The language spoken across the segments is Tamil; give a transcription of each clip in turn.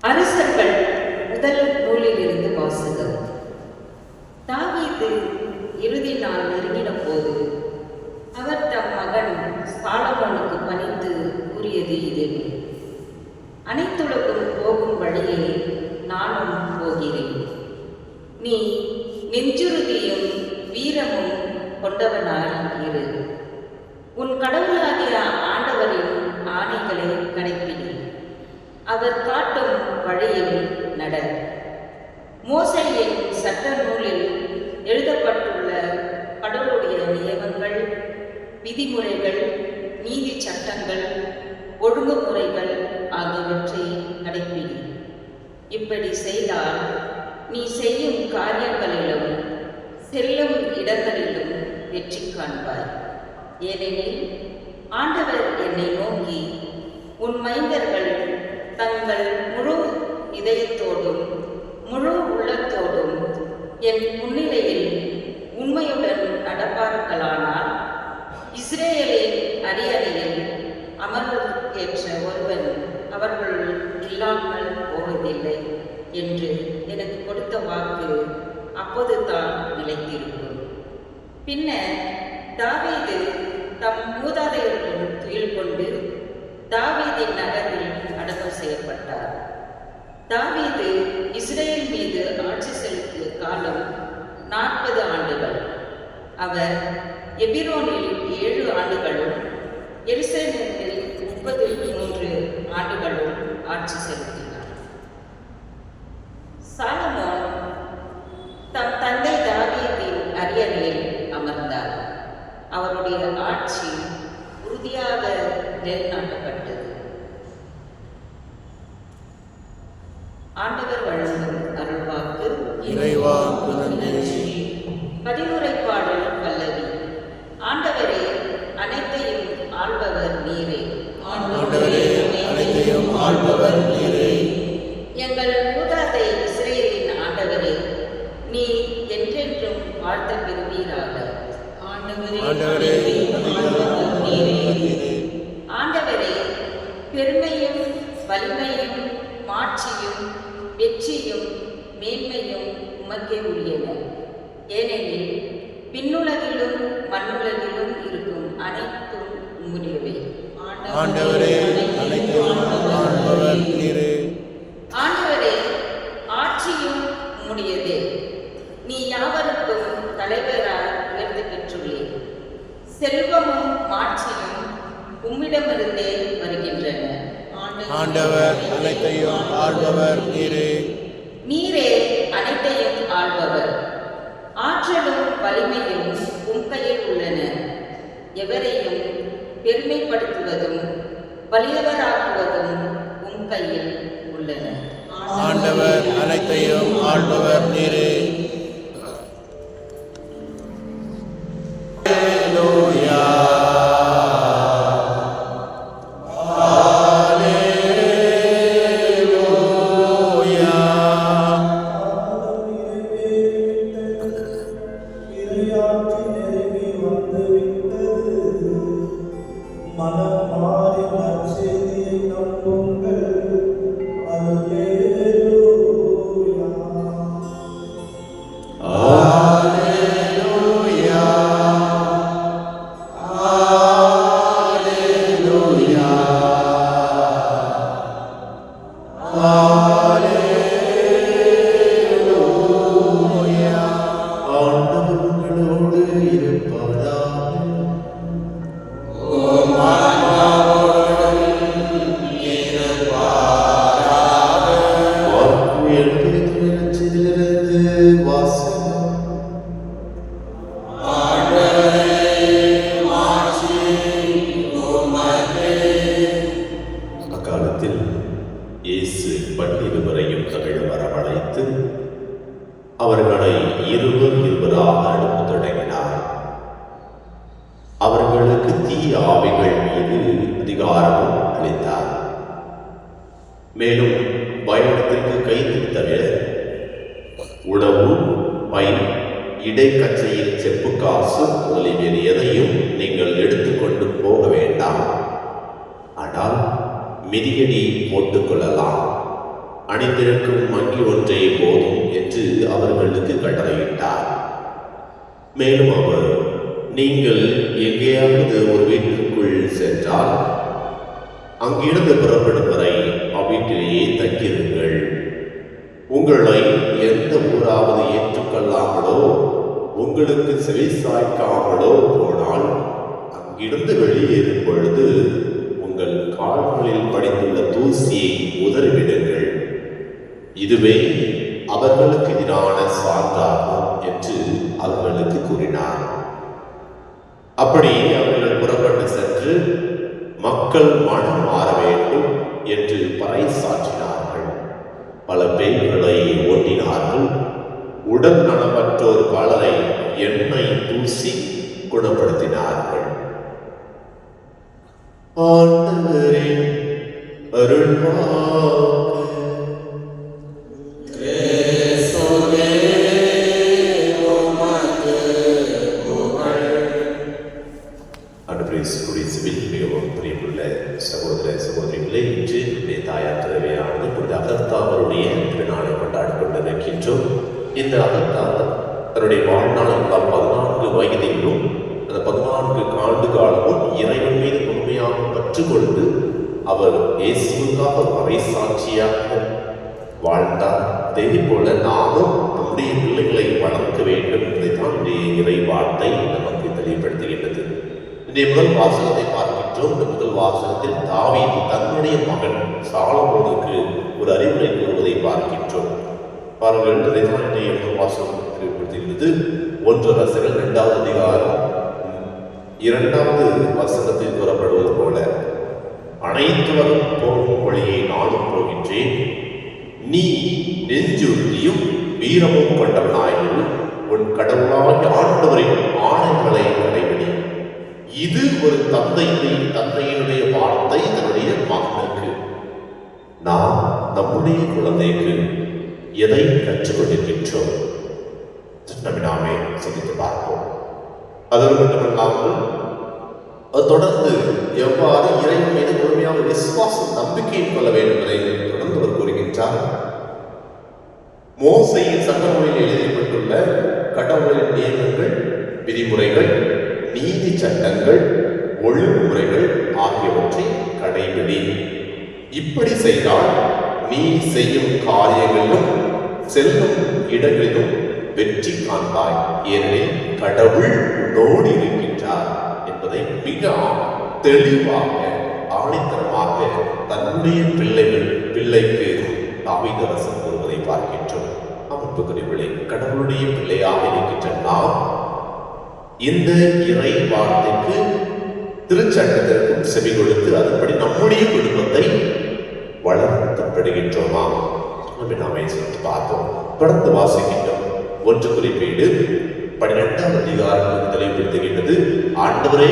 அரசர்கள் முதல் நூலிலிருந்து வாசகம். தாவீது இறுதி நாள் நெருங்கின போது அவர் தம் மகன் சாலமோனுக்கு பணித்து கூறியது இது. அனைத்துலகும் போகும் வழியே நானும் போகிறேன். நீ நெஞ்சுறுதியும் வீரமும் கொண்டவனாய் இரு. உன் கடவுளாகிய ஆண்டவரின் ஆணைகளை கடைப்பிடி அவர் காட்டும் வழியில் நட. மோசையின் சட்ட நூலில் எழுதப்பட்டுள்ள கடவுளுடைய நியமங்கள் விதிமுறைகள் நீதி சட்டங்கள் ஒழுங்குமுறைகள் ஆகியவற்றை கடைபிடி இப்படி செய்தால் நீ செய்யும் காரியங்களிலும் செல்லும் இடங்களிலும் வெற்றி காண்பாய். ஏனெனில் ஆண்டவர் என்னை நோக்கி உன் மைந்தர்கள் தங்கள் முழு இதயத்தோடும் முழு உள்ளத்தோடும் என் முன்னிலையில் உண்மையுடன் நடப்பார்களானால் இஸ்ரேலின் அரியணையில் அமர்வதற்கேற்ற ஒருவன் அவர்கள் இல்லாமல் போவதில்லை என்று எனக்கு கொடுத்த வாக்கு அப்போது தான் நிலைத்திருக்கும். பின்னர் தாவீது தம் மூதாதையருடன் துயில் கொண்டு தாவீதின் நகரில் அடக்கம் செய்யப்பட்டார். தாவீது இஸ்ரேல் மீது ஆட்சி செலுத்திய காலம் நாற்பது ஆண்டுகள். அவர் எபிரோனில் ஏழு ஆண்டுகளும் எருசலேமில் முப்பது மூன்று ஆண்டுகளும் ஆட்சி செலுத்தினார். சாலமோன் தம் தந்தை தாவீதின் அரியணையில் அமர்ந்தார். அவருடைய ஆட்சி உறுதியாக நிலைநாட்டப்பட்டது ஆண்டவர் வழங்கும் அருள்வாக்கு இறைவா. பதிவுரை பாடல் பல்லவி. ஆண்டவரே அனைத்தையும் ஆள்பவர் நீரே. ஆண்டவரே அனைத்தையும் ஆள்பவர் நீரே. எங்கள் மூதாதை இஸ்ரேலின் ஆண்டவரே நீ என்றென்றும் வாழ்த்த பெறுவீராக ஆண்டவரே ஆண்டவரே அனைத்தையும் ஆள்பவர் நீரே. ஆண்டவரே ஆட்சியும் உம்முடையதே. நீ யாவருக்கும் தலைவராய் உயர்ந்து பெற்றுள்ளேன் செல்வமும் மாட்சியும் உம்மிடமிருந்தே வருகின்றன. ஆண்டவர் அனைத்தையும் ஆள்பவர் நீரே. நீரே அனைத்தையும் ஆள்பவர். ஆற்றலும் வலிமையும் உம் கையில் உள்ளன. எவரையும் பெருமைப்படுத்துவதும் வலியவராக்குவதும் உம் கையில் உள்ளன. ஆண்டவர் அனைத்தையும் ஆள்பவர் நீரே மனம் மாறி நற்செய்தியை வாக்கு மிதியடி போட்டுக்கொள்ளலாம். அணிந்திருக்கும் மங்கி ஒன்றே போதும் என்று அவர்களுக்கு கட்டளையிட்டார். மேலும் அவர் நீங்கள் எங்கேயாவது ஒரு வீட்டிற்குள் சென்றால் அங்கிருந்து புறப்படும் வரை அவ்வீட்டிலேயே தங்கியிருங்கள். உங்களை எந்த ஊராவது ஏற்றுக்கொள்ளாமலோ உங்களுக்கு செவி சாய்க்காமலோ போனால் அங்கிருந்து வெளியேறும் பொழுது பாடங்களில் படித்துள்ள படிந்துள்ள தூசியை உதறிவிடுங்கள். இதுவே அவர்களுக்கு எதிரான சான்றாகும் என்று அவர்களுக்கு கூறினார். அப்படி அவர்கள் புறப்பட்டு சென்று மக்கள் மனம் மாற வேண்டும் என்று பறைசாற்றினார்கள். பல பெண்களை ஓட்டினார்கள். உடல் நலமற்றோர் பலரை எண்ணெய் தூசி குணப்படுத்தினார்கள். ஆண்டவரின் அருள்வாக்கு. பிரியமுள்ள சகோதர சகோதரிகளே இன்று நம்முடைய தாயார் திறமையானது புனித அகர்த்தாவருடைய திருநாளை கொண்டாடிக் கொண்டிருக்கின்றோம். இந்த அகர்த்தார் அவருடைய வாழ்நாளில் பதினான்கு வயதிலும் அந்த பதினான்கு ஆண்டு காலமும் இறைவன் மீது உண்மையாக பற்று அவர் இயேசுக்காக வரை சாட்சியாக வாழ்ந்தார். அதே போல நாமும் நம்முடைய பிள்ளைகளை வளர்க்க வேண்டும் என்பதை தான் இறை வார்த்தை நமக்கு தெளிவுபடுத்துகின்றது. இன்றைய முதல் வாசகத்தை பார்க்கின்றோம். இந்த முதல் வாசகத்தில் தாவி தன்னுடைய மகன் சாலமோனுக்கு ஒரு அறிவுரை கூறுவதை பார்க்கின்றோம். பாருங்கள் இதைத்தான் இன்றைய முதல் வாசகம் தெளிவுபடுத்துகிறது ஒன்று ரசங்கள் இரண்டாவது அதிகாரம் இரண்டாவது வசனத்தில் கூறப்படுவது போல அனைத்துலகம் போகும் வழியை நானும் போகின்றேன். நீ நெஞ்சுறுதியும் வீரமும் கொண்டவனாயிரு உன் கடவுளாக ஆண்டவரின் ஆணைகளை கடைபிடி. இது ஒரு தந்தையின் தந்தையினுடைய வார்த்தை தன்னுடைய மகனுக்கு. நாம் நம்முடைய குழந்தைக்கு எதை கற்றுக் கொண்டிருக்கின்றோம் நம்மை நாமே சிந்தித்து பார்ப்போம். அதோடு மட்டுமல்லாமல் அது தொடர்ந்து எவ்வாறு இறைவன் மீது முழுமையான விசுவாசம் நம்பிக்கை கொள்ள வேண்டும் என்பதை தொடர்ந்து அவர் கூறுகின்றார். மோசையின் சட்டமொழியில் எழுதப்பட்டுள்ள கடவுளின் நியமங்கள் விதிமுறைகள் நீதி சட்டங்கள் ஒழுங்குமுறைகள் ஆகியவற்றை கடைபிடி. இப்படி செய்தால் நீ செய்யும் காரியங்களிலும் செல்லும் இடங்களிலும் வெற்றி காண்பாய். ஏனெனில் கடவுள் உன்னோடு இருக்கின்றார் என்பதை மிக தெளிவாக ஆணித்தரமாக தன்னுடைய பிள்ளைகள் பிள்ளைக்கு தாவிதரசன் கூறுவதை பார்க்கின்றோம். அன்புக்குரியவர்களே கடவுளுடைய பிள்ளையாக இருக்கின்ற நாம் இந்த இறை வார்த்தைக்கு திருச்சட்டத்திற்கும் செவி கொடுத்து அதன்படி நம்முடைய குடும்பத்தை வளர்த்தப்படுகின்றோமா? நம்ம நாமே சிந்தித்து பார்த்தோம் தொடர்ந்து வாசிக்கின்றோம். ஒன்று குறிப்பீடு பன்னிரெண்டாம் அதிகாரம் தெளிவுபடுத்துகின்றது. ஆண்டவரே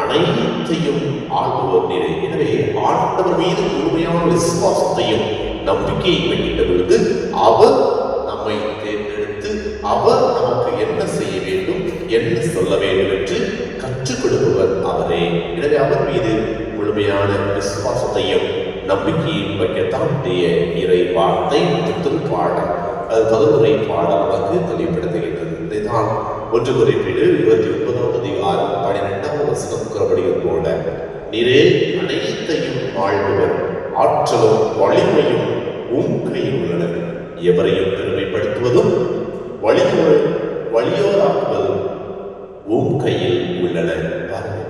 அனைத்தையும் ஆள்பவர் நீரே. எனவே ஆண்டவர் மீது முழுமையான விசுவாசத்தையும் நம்பிக்கையை வைக்கின்ற பொழுது அவர் நம்மை தேர்ந்தெடுத்து அவர் நமக்கு என்ன செய்ய வேண்டும் என்ன சொல்ல வேண்டும் என்று கற்றுக் கொடுப்பவர் அவரே. எனவே அவர் மீது முழுமையான விசுவாசத்தையும் நம்பிக்கையும் வைக்கத்தான் இறை வார்த்தை திருப்பாடல் அது பகுதியை பாடல் தெளிவுபடுத்துகின்றது. இதைதான் ஒன்று குறிப்பீடு இருபத்தி ஒன்பதாம் அதிகாரம் பனிரெண்டாம் வசனம் கூறப்படுகிறது போல நீரே அனைத்தையும் ஆழ்பவர் ஆற்றலும் வலிமையும் உம் கையில் உள்ளன எவரையும் பெருமைப்படுத்துவதும் வலியோர் வலியோராக்குவதும் உம் கையில் உள்ளன பாருங்கள்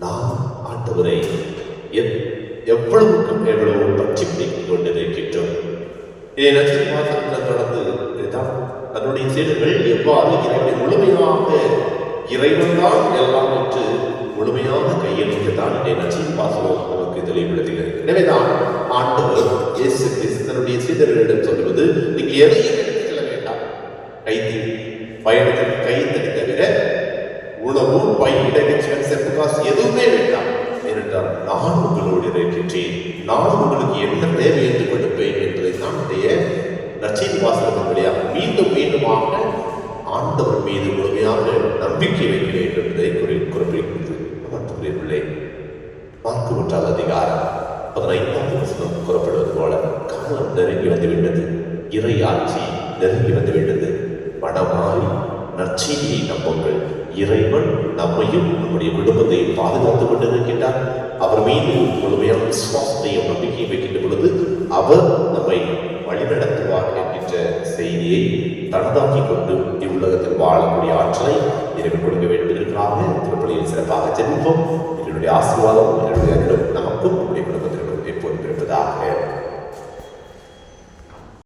நாம் ஆண்டவரை எத்- எவ்வளவுக்கு எவ்வளவு பற்றி பிடித்துக் கொண்டிருக்கின்றோம். இதை நட்சத்திர மாதத்தில் தொடர்ந்து இதுதான் தன்னுடைய சீடர்கள் எவ்வாறு இறைவனை முழுமையாக இறைவன்தான் எல்லாம் என்று முழுமையாக கையெழுத்துதான் இதை நட்சத்திர பாசனம் நமக்கு தெளிவுபடுத்துகிறது. எனவேதான் ஆண்டவர் இயேசு தன்னுடைய சீடர்களிடம் சொல்வது நீங்க எதையும் எடுத்து செல்ல வேண்டாம். கைதி பயணத்திற்கு கைத்தடி தவிர உணவு பை செப்பு காசு எதுவுமே வேண்டாம். ஏனென்றால் நான் உங்களோடு இருக்கின்றேன். நான் உங்களுக்கு என்ன தேவை என்று கொடுப்பேன் என்பதை நான் வாசகத்தின் வழியாக மீண்டும் மீண்டுமாக ஆண்டவர் மீது முழுமையாக நம்பிக்கை வைக்க வேண்டும் என்பதை குறி குறிப்பிடுகிறது. அமர்த்துகிறீர்களே மார்க்கு ஒன்றாவது அதிகாரம் பதினைந்தாம் வசனம் கூறப்படுவது போல காலம் நெருங்கி வந்துவிட்டது. இறை ஆட்சி நெருங்கி வந்துவிட்டது. மனமாறி நற்செய்தியை நம்புங்கள். இறைவன் நம்மையும் நம்முடைய குடும்பத்தையும் பாதுகாத்துக் கொண்டிருக்கின்றார். அவர் மீது முழுமையான விசுவாசத்தையும் நம்பிக்கையும் வைக்கின்ற பொழுது அவர் தனதாக்கி கொண்டு இவ்வுலகத்தில் வாழக்கூடிய ஆற்றலை இறைவன் கொடுக்க வேண்டும் என்பதற்காக திருப்பலியில் சிறப்பாக ஜெபிப்போம் என்னுடைய ஆசீர்வாதம் என்னுடைய அருளும்